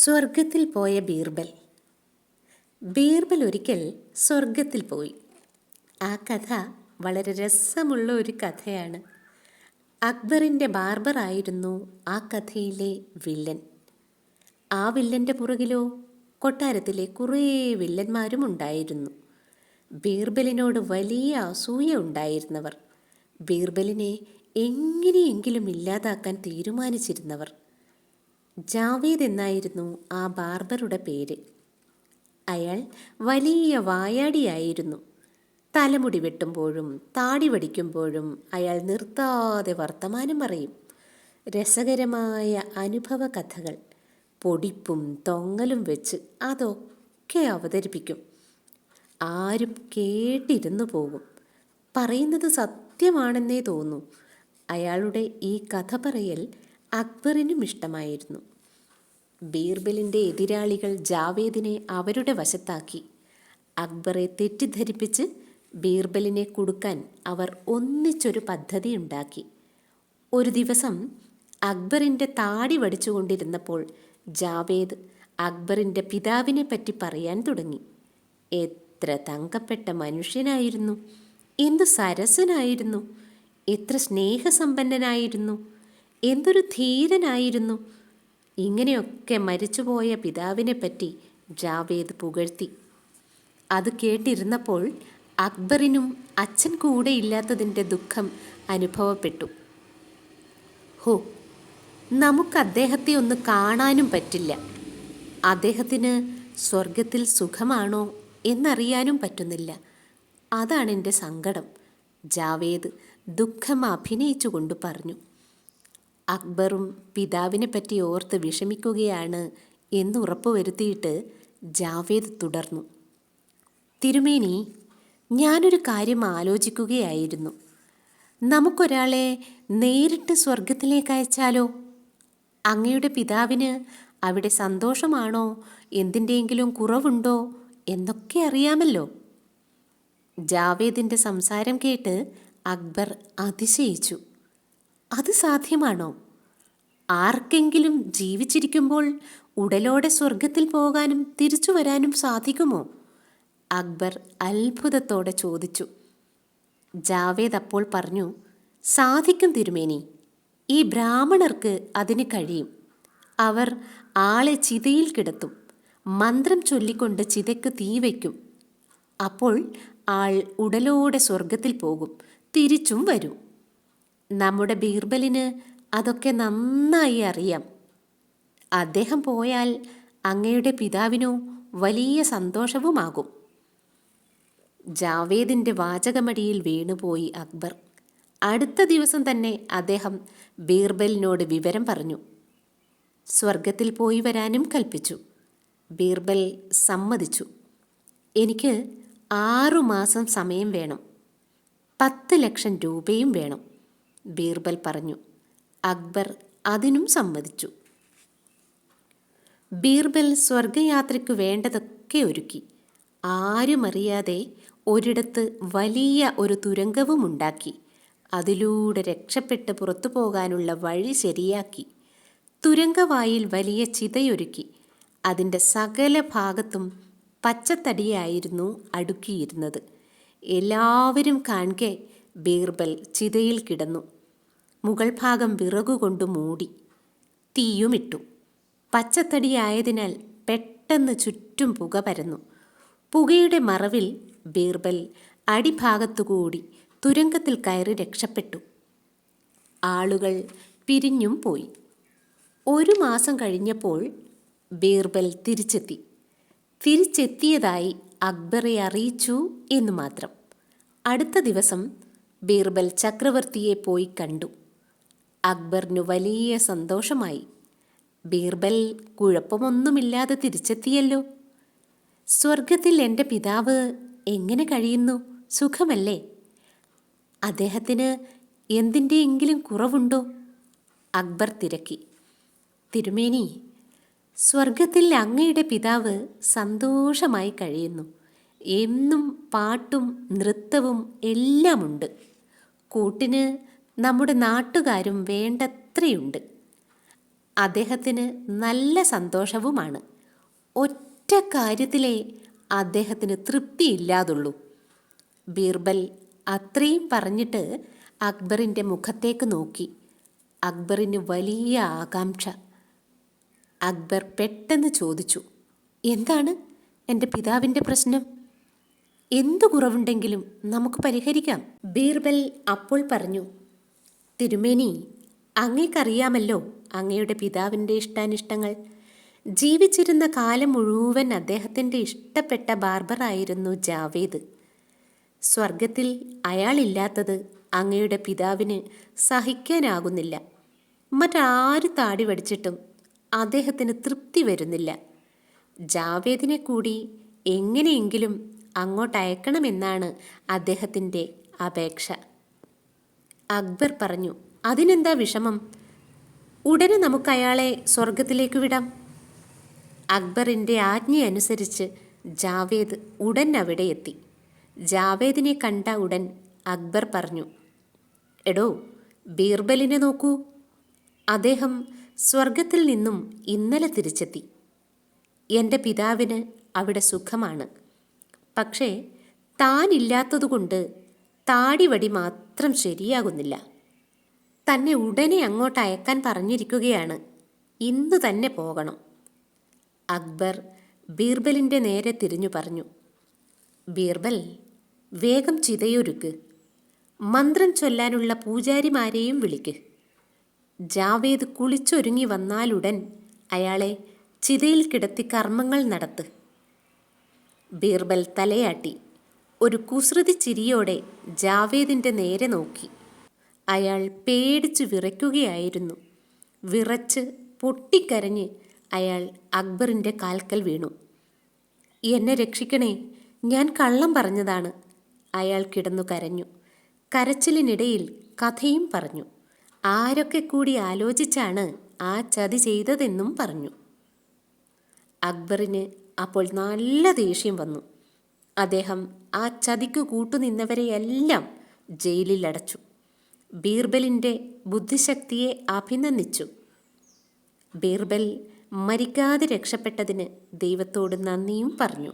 സ്വർഗത്തിൽ പോയ ബീർബൽ. ബീർബൽ ഒരിക്കൽ സ്വർഗത്തിൽ പോയി. ആ കഥ വളരെ രസമുള്ള ഒരു കഥയാണ്. അക്ബറിന്റെ ബാർബറായിരുന്നു ആ കഥയിലെ വില്ലൻ. ആ വില്ലന്റെ പുറകിലോ കൊട്ടാരത്തിലെ കുറേ വില്ലന്മാരും ഉണ്ടായിരുന്നു. ബീർബലിനോട് വലിയ അസൂയ ഉണ്ടായിരുന്നവർ. ബീർബലിനെ എങ്ങനെയെങ്കിലും ഇല്ലാതാക്കാൻ തീരുമാനിച്ചിരുന്നവർ. ജാവേദ് എന്നായിരുന്നു ആ ബാർബറുടെ പേര്. അയാൾ വലിയ വായാടിയായിരുന്നു. തലമുടി വെട്ടുമ്പോഴും താടി വടിക്കുമ്പോഴും അയാൾ നിർത്താതെ വർത്തമാനം പറയും. രസകരമായ അനുഭവ കഥകൾ പൊടിപ്പും തൊങ്ങലും വെച്ച് അതൊക്കെ അവതരിപ്പിക്കും. ആരും കേട്ടിരുന്നു പോകും. പറയുന്നത് സത്യമാണെന്നേ തോന്നൂ. അയാളുടെ ഈ കഥ പറയൽ അക്ബറിനും ഇഷ്ടമായിരുന്നു. ബീർബലിന്റെ എതിരാളികൾ ജാവേദിനെ അവരുടെ വശത്താക്കി. അക്ബറെ തെറ്റിദ്ധരിപ്പിച്ച് ബീർബലിനെ കൊടുക്കാൻ അവർ ഒന്നിച്ചൊരു പദ്ധതി ഉണ്ടാക്കി. ഒരു ദിവസം അക്ബറിന്റെ താടി വടിച്ചുകൊണ്ടിരുന്നപ്പോൾ ജാവേദ് അക്ബറിന്റെ പിതാവിനെ പറ്റി പറയാൻ തുടങ്ങി. എത്ര തങ്കപ്പെട്ട മനുഷ്യനായിരുന്നു. എന്തു സരസനായിരുന്നു. എത്ര സ്നേഹസമ്പന്നനായിരുന്നു. എന്തൊരു ധീരനായിരുന്നു. ഇങ്ങനെയൊക്കെ മരിച്ചുപോയ പിതാവിനെ പറ്റി ജാവേദ് പുകഴ്ത്തി. അത് കേട്ടിരുന്നപ്പോൾ അക്ബറിനും അച്ഛൻ കൂടെ ഇല്ലാത്തതിന്റെ ദുഃഖം അനുഭവപ്പെട്ടു. ഹോ നമുക്ക് അദ്ദേഹത്തെ ഒന്ന് കാണാനും പറ്റില്ല. അദ്ദേഹത്തിന് സ്വർഗത്തിൽ സുഖമാണോ എന്നറിയാനും പറ്റുന്നില്ല. അതാണ് എന്റെ സങ്കടം. ജാവേദ് ദുഃഖം അഭിനയിച്ചുകൊണ്ട് പറഞ്ഞു. അക്ബറും പിതാവിനെ പറ്റി ഓർത്ത് വിഷമിക്കുകയാണ് എന്ന് ഉറപ്പുവരുത്തിയിട്ട് ജാവേദ് തുടർന്നു. തിരുമേനി ഞാനൊരു കാര്യം ആലോചിക്കുകയായിരുന്നു. നമുക്കൊരാളെ നേരിട്ട് സ്വർഗത്തിലേക്ക് അയച്ചാലോ? അങ്ങയുടെ പിതാവിന് അവിടെ സന്തോഷമാണോ? എന്തിന്റെയെങ്കിലും കുറവുണ്ടോ? എന്നൊക്കെ അറിയാമല്ലോ. ജാവേദിന്റെ സംസാരം കേട്ട് അക്ബർ അതിശയിച്ചു. അത് സാധ്യമാണോ? ആർക്കെങ്കിലും ജീവിച്ചിരിക്കുമ്പോൾ ഉടലോടെ സ്വർഗത്തിൽ പോകാനും തിരിച്ചു വരാനും സാധിക്കുമോ? അക്ബർ അത്ഭുതത്തോടെ ചോദിച്ചു. ജാവേദ് അപ്പോൾ പറഞ്ഞു സാധിക്കും തിരുമേനി. ഈ ബ്രാഹ്മണർക്ക് അതിന് കഴിയും. അവർ ആളെ ചിതയിൽ കിടത്തും. മന്ത്രം ചൊല്ലിക്കൊണ്ട് ചിതയ്ക്ക് തീ വയ്ക്കും. അപ്പോൾ ആൾ ഉടലോടെ സ്വർഗത്തിൽ പോകും. തിരിച്ചും വരും. നമ്മുടെ ബീർബലിന് അതൊക്കെ നന്നായി അറിയാം. അദ്ദേഹം പോയാൽ അങ്ങയുടെ പിതാവിനോ വലിയ സന്തോഷവുമാകും. ജാവേദിന്റെ വാചകമടിയിൽ വീണുപോയി അക്ബർ. അടുത്ത ദിവസം തന്നെ അദ്ദേഹം ബീർബലിനോട് വിവരം പറഞ്ഞു. സ്വർഗത്തിൽ പോയി വരാനും കൽപ്പിച്ചു. ബീർബൽ സമ്മതിച്ചു. എനിക്ക് ആറുമാസം സമയം വേണം. പത്ത് ലക്ഷം രൂപയും വേണം. ബീർബൽ പറഞ്ഞു. അക്ബർ അതിനും സമ്മതിച്ചു. ബീർബൽ സ്വർഗയാത്രയ്ക്കു വേണ്ടതൊക്കെ ഒരുക്കി. ആരുമറിയാതെ ഒരിടത്ത് വലിയ ഒരു തുരങ്കവും ഉണ്ടാക്കി അതിലൂടെ രക്ഷപ്പെട്ട് പുറത്തു പോകാനുള്ള വഴി ശരിയാക്കി. തുരങ്കവായിൽ വലിയ ചിതയൊരുക്കി. അതിന്റെ സകല ഭാഗത്തും പച്ചത്തടിയായിരുന്നു അടുക്കിയിരുന്നത്. എല്ലാവരും കാണെ ബീർബൽ ചിതയിൽ കിടന്നു. മുകൾ ഭാഗം വിറകുകൊണ്ട് മൂടി. തീയുമിട്ടു. പച്ചത്തടിയായതിനാൽ പെട്ടെന്ന് ചുറ്റും പുക പരന്നു. പുകയുടെ മറവിൽ ബീർബൽ അടിഭാഗത്തുകൂടി തുരങ്കത്തിൽ കയറി രക്ഷപ്പെട്ടു. ആളുകൾ പിരിഞ്ഞും പോയി. ഒരു മാസം കഴിഞ്ഞപ്പോൾ ബീർബൽ തിരിച്ചെത്തി. തിരിച്ചെത്തിയതായി അക്ബറെ അറിയിച്ചു എന്നു മാത്രം. അടുത്ത ദിവസം ബീർബൽ ചക്രവർത്തിയെ പോയി കണ്ടു. അക്ബറിനു വലിയ സന്തോഷമായി. ബീർബൽ കുഴപ്പമൊന്നുമില്ലാതെ തിരിച്ചെത്തിയല്ലോ. സ്വർഗത്തിൽ എന്റെ പിതാവ് എങ്ങനെ കഴിയുന്നു? സുഖമല്ലേ? അദ്ദേഹത്തിന് എന്തിന്റെയെങ്കിലും കുറവുണ്ടോ? അക്ബർ തിരക്കി. തിരുമേനി സ്വർഗത്തിൽ അങ്ങയുടെ പിതാവ് സന്തോഷമായി കഴിയുന്നു. എന്നും പാട്ടും നൃത്തവും എല്ലാമുണ്ട്. കൂട്ടിന് നമ്മുടെ നാട്ടുകാരും വേണ്ടത്രയുണ്ട്. അദ്ദേഹത്തിന് നല്ല സന്തോഷവുമാണ്. ഒറ്റ കാര്യത്തിലേ അദ്ദേഹത്തിന് തൃപ്തിയില്ലാതുള്ളൂ. ബീർബൽ അത്രയും പറഞ്ഞിട്ട് അക്ബറിന്റെ മുഖത്തേക്ക് നോക്കി. അക്ബറിന് വലിയ ആകാംക്ഷ. അക്ബർ പെട്ടെന്ന് ചോദിച്ചു എന്താണ് എന്റെ പിതാവിന്റെ പ്രശ്നം? എന്തു കുറവുണ്ടെങ്കിലും നമുക്ക് പരിഹരിക്കാം. ബീർബൽ അപ്പോൾ പറഞ്ഞു തിരുമേനി അങ്ങേക്കറിയാമല്ലോ അങ്ങയുടെ പിതാവിന്റെ ഇഷ്ടാനിഷ്ടങ്ങൾ. ജീവിച്ചിരുന്ന കാലം മുഴുവൻ അദ്ദേഹത്തിന്റെ ഇഷ്ടപ്പെട്ട ബാർബറായിരുന്നു ജാവേദ്. സ്വർഗത്തിൽ അയാളില്ലാത്തത് അങ്ങയുടെ പിതാവിന് സഹിക്കാനാകുന്നില്ല. മറ്റാര് താടി വടിച്ചിട്ടും അദ്ദേഹത്തിന് തൃപ്തി വരുന്നില്ല. ജാവേദിനെ കൂടി എങ്ങനെയെങ്കിലും അങ്ങോട്ടയക്കണമെന്നാണ് അദ്ദേഹത്തിന്റെ അപേക്ഷ. അക്ബർ പറഞ്ഞു അതിനെന്താ വിഷമം? ഉടനെ നമുക്കയാളെ സ്വർഗത്തിലേക്ക് വിടാം. അക്ബറിന്റെ ആജ്ഞയനുസരിച്ച് ജാവേദ് ഉടൻ അവിടെ എത്തി. ജാവേദിനെ കണ്ട ഉടൻ അക്ബർ പറഞ്ഞു എടോ ബീർബലിനെ നോക്കൂ. അദ്ദേഹം സ്വർഗത്തിൽ നിന്നും ഇന്നലെ തിരിച്ചെത്തി. എന്റെ പിതാവിന് അവിടെ സുഖമാണ്. പക്ഷേ താനില്ലാത്തതുകൊണ്ട് താടിവടി മാത്രം ശരിയാകുന്നില്ല. തന്നെ ഉടനെ അങ്ങോട്ട് അയക്കാൻ പറഞ്ഞിരിക്കുകയാണ്. ഇന്ന് തന്നെ പോകണം. അക്ബർ ബീർബലിന്റെ നേരെ തിരിഞ്ഞു പറഞ്ഞു. ബീർബൽ വേഗം ചിതയൊരുക്ക്. മന്ത്രം ചൊല്ലാനുള്ള പൂജാരിമാരെയും വിളിക്ക്. ജാവേദ് കുളിച്ചൊരുങ്ങി വന്നാലുടൻ അയാളെ ചിതയിൽ കിടത്തി കർമ്മങ്ങൾ നടത്ത്. ബീർബൽ തലയാട്ടി. ഒരു കുസൃതി ചിരിയോടെ ജാവേദിന്റെ നേരെ നോക്കി. അയാൾ പേടിച്ചു വിറയ്ക്കുകയായിരുന്നു. വിറച്ച് പൊട്ടിക്കരഞ്ഞ് അയാൾ അക്ബറിന്റെ കാൽക്കൽ വീണു. എന്നെ രക്ഷിക്കണേ ഞാൻ കള്ളം പറഞ്ഞതാണ് അയാൾ കിടന്നു കരഞ്ഞു. കരച്ചിലിനിടയിൽ കഥയും പറഞ്ഞു. ആരൊക്കെ കൂടി ആലോചിച്ചാണ് ആ ചതി ചെയ്തതെന്നും പറഞ്ഞു. അക്ബറിന് അപ്പോൾ നല്ല ദേഷ്യം വന്നു. അദ്ദേഹം ആ ചതിക്കു കൂട്ടുനിന്നവരെയെല്ലാം ജയിലിൽ അടച്ചു ബീർബലിന്റെ ബുദ്ധിശക്തിയെ അഭിനന്ദിച്ചു. ബീർബൽ മരിക്കാതെ രക്ഷപ്പെട്ടതിന് ദൈവത്തോട് നന്ദിയും പറഞ്ഞു.